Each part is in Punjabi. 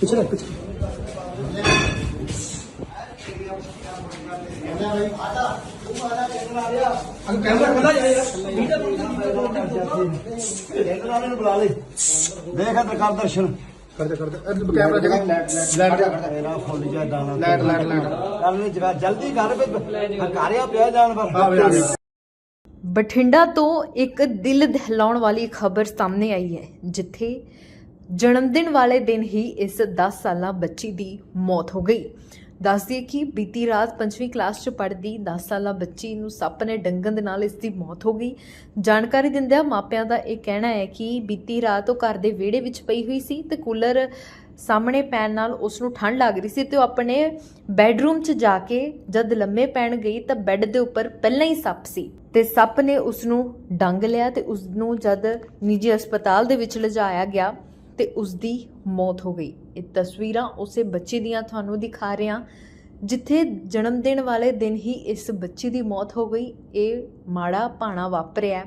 ਪਿੱਛੇ ਲੱਗ ਪਿੱਛੇ। ਅਗਰ ਕੈਮਰਾ ਖੁੱਲਾ ਜਾਏ ਯਾਰ ਇਹਨਾਂ ਨੂੰ ਬੁਲਾ ਲੈ ਦੇਖ ਅੰਦਰ ਕਰ ਦਰਸ਼ਨ। ਕਰਦੇ ਕਰਦੇ। ਕੈਮਰਾ ਜਗਾ ਲਾਈਟ ਮੇਰਾ ਫੁੱਲ ਜਾ ਦਾਣਾ ਲਾਈਟ ਲਾਈਟ ਲਾਈਟ ਕੱਲ ਨੂੰ ਜਗਾ ਜਲਦੀ ਕਰ ਵੀ ਹਕਾਰਿਆ ਪਿਆ ਜਾਣ ਪਰ ਆ ਵੇ ਆ ਵੇ। ਬਠਿੰਡਾ ਤੋਂ ਇੱਕ ਦਿਲ ਦਹਿਲਾਉਣ ਵਾਲੀ ਖਬਰ ਸਾਹਮਣੇ ਆਈ ਹੈ ਜਿੱਥੇ ਜਨਮ ਦਿਨ ਵਾਲੇ ਦਿਨ ਹੀ ਇਸ 10 ਸਾਲਾ ਬੱਚੀ ਦੀ ਮੌਤ ਹੋ ਗਈ। ਦੱਸਦੀ ਕਿ ਬੀਤੀ ਰਾਤ ਪੰਜਵੀਂ ਕਲਾਸ 'ਚ ਪੜ੍ਹਦੀ 10 ਸਾਲਾ ਬੱਚੀ ਨੂੰ ਸੱਪ ਨੇ ਡੰਗਣ ਦੇ ਨਾਲ ਇਸ ਦੀ ਮੌਤ ਹੋ ਗਈ। ਜਾਣਕਾਰੀ ਦਿੰਦਿਆਂ ਮਾਪਿਆਂ ਦਾ ਇਹ ਕਹਿਣਾ ਹੈ ਕਿ ਬੀਤੀ ਰਾਤ ਉਹ ਘਰ ਦੇ ਵਿਹੜੇ ਵਿੱਚ ਪਈ ਹੋਈ ਸੀ ਤੇ ਕੂਲਰ ਸਾਹਮਣੇ ਪੈਣ ਨਾਲ ਉਸ ਨੂੰ ਠੰਡ ਲੱਗ ਰਹੀ ਸੀ ਤੇ ਉਹ ਆਪਣੇ ਬੈੱਡਰੂਮ 'ਚ ਜਾ ਕੇ ਜਦ ਲੰਮੇ ਪੈਣ ਗਈ ਤਾਂ ਬੈੱਡ ਦੇ ਉੱਪਰ ਪਹਿਲਾਂ ਹੀ ਸੱਪ ਸੀ ਤੇ ਸੱਪ ਨੇ ਉਸ ਨੂੰ ਡੰਗ ਲਿਆ ਤੇ ਉਸ ਨੂੰ ਜਦ ਨਿੱਜੀ ਹਸਪਤਾਲ ਦੇ ਵਿੱਚ ਲਿਜਾਇਆ ਗਿਆ ਤੇ ਉਸ ਦੀ ਮੌਤ ਹੋ ਗਈ। ਇਹ ਤਸਵੀਰਾਂ ਉਸੇ ਬੱਚੇ ਦੀਆਂ ਤੁਹਾਨੂੰ ਦਿਖਾ ਰਿਹਾ। ਜਿੱਥੇ ਜਨਮ ਦਿਨ ਵਾਲੇ ਦਿਨ ਹੀ ਇਸ ਬੱਚੀ ਦੀ ਮੌਤ ਹੋ ਗਈ। ਇਹ ਮਾੜਾ ਭਾਣਾ ਵਾਪਰਿਆ।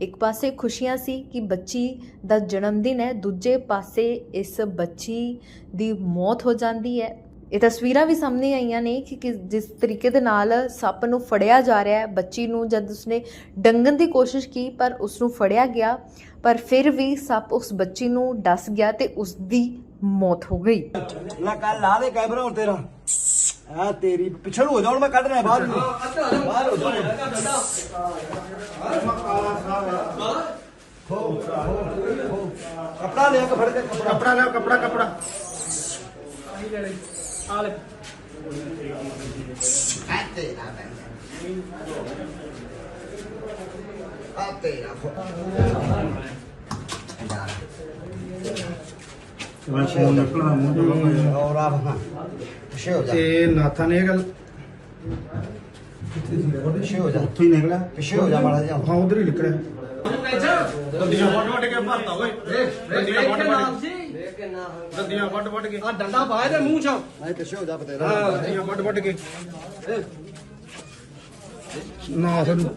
ਇੱਕ ਪਾਸੇ ਖੁਸ਼ੀਆਂ ਸੀ ਕਿ ਬੱਚੀ ਦਾ ਜਨਮ ਦਿਨ ਹੈ। ਦੂਜੇ ਪਾਸੇ ਇਸ ਬੱਚੀ ਦੀ ਮੌਤ ਹੋ ਜਾਂਦੀ ਹੈ। ਇਹ ਤਸਵੀਰਾਂ ਵੀ ਸਾਹਮਣੇ ਆਈਆਂ ਨੇ ਕਿ ਕਿਸ- ਜਿਸ ਤਰੀਕੇ ਦੇ ਨਾਲ ਸੱਪ ਨੂੰ ਫੜਿਆ ਜਾ ਰਿਹਾ ਹੈ। ਬੱਚੀ ਨੂੰ ਜਦ ਉਸਨੇ ਡੰਗਣ ਦੀ ਕੋਸ਼ਿਸ਼ ਕੀ ਪਰ ਉਸ ਨੂੰ ਫੜਿਆ ਗਿਆ ਪਰ ਫਿਰ ਵੀ ਸੱਪ ਉਸ ਬੱਚੀ ਨੂੰ ਡਸ ਗਿਆ ਤੇ ਉਸ ਦੀ ਮੌਤ ਹੋ ਗਈ। ਲੈ ਕੱਲ ਲਾ ਦੇ ਕੈਮਰਾ ਹੁਣ ਤੇਰਾ। ਆ ਤੇਰੀ ਪਿਛੜ ਹੋ ਜਾ ਹੁਣ ਮੈਂ ਕੱਢ ਰਿਹਾ ਬਾਹਰ ਨੂੰ। ਬਾਹਰ ਹੋ ਜਾ। ਕਪੜਾ ਲੈ ਕੇ ਫੜ ਕੇ ਕਪੜਾ। ਕਪੜਾ ਲੈ ਕਪੜਾ ਕਪੜਾ। ਆ ਤੇਰਾ ਮੈਂ ਫੋਨ ਨਿਕਲਣਾ ਮੂੰਹ ਤੋਂ ਔਰ ਆ ਹਾਂ ਪਿਛੇ ਹੋ ਜਾ ਤੇ ਨਾਥਾ ਨੇ ਇਹ ਗੱਲ ਪਿਛੇ ਹੋ ਜਾ ਉੱਥੋਂ ਹੀ ਨਿਕਲਿਆ ਪਿਛੇ ਹੋ ਜਾ ਮਾੜਾ ਜਿਹਾ ਹਾਂ ਉਧਰ ਹੀ ਨਿਕਲਿਆ ਕੇ ਭਰਤਾ ਓਏ ਕੇ ਦੰਦੀਆਂ ਵੱਡ ਵੱਡ ਕੇ। ਆ ਡੰਡਾ ਪਾਇਆ ਤੇ ਮੂੰਹ ਚ। ਨਹੀਂ ਪਿਛੇ ਹੋ ਜਾ ਤੇਰਾ ਹਾਂ ਦੰਦੀਆਂ ਵੱਡ ਵੱਡ ਕੇ। ਨੂੰ